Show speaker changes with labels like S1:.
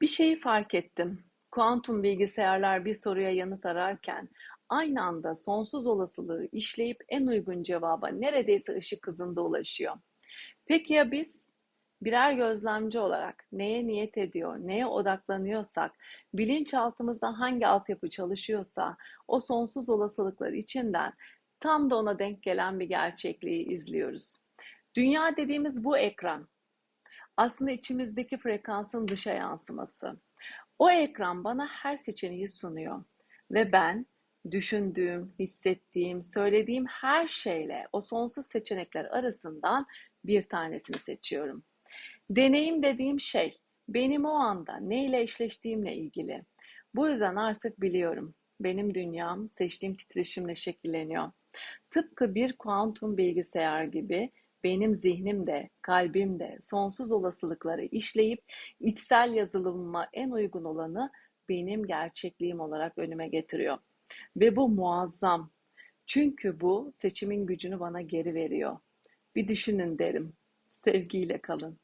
S1: Bir şeyi fark ettim. Kuantum bilgisayarlar bir soruya yanıt ararken aynı anda sonsuz olasılığı işleyip en uygun cevaba neredeyse ışık hızında ulaşıyor. Peki ya biz? Birer gözlemci olarak neye niyet ediyor, neye odaklanıyorsak, bilinçaltımızda hangi altyapı çalışıyorsa o sonsuz olasılıklar içinden tam da ona denk gelen bir gerçekliği izliyoruz. Dünya dediğimiz bu ekran aslında içimizdeki frekansın dışa yansıması. O ekran bana her seçeneği sunuyor ve ben düşündüğüm, hissettiğim, söylediğim her şeyle o sonsuz seçenekler arasından bir tanesini seçiyorum. Deneyim dediğim şey benim o anda neyle eşleştiğimle ilgili. Bu yüzden artık biliyorum. Benim dünyam seçtiğim titreşimle şekilleniyor. Tıpkı bir kuantum bilgisayar gibi benim zihnim de, kalbim de sonsuz olasılıkları işleyip içsel yazılımıma en uygun olanı benim gerçekliğim olarak önüme getiriyor. Ve bu muazzam. Çünkü bu seçimin gücünü bana geri veriyor. Bir düşünün derim. Sevgiyle kalın.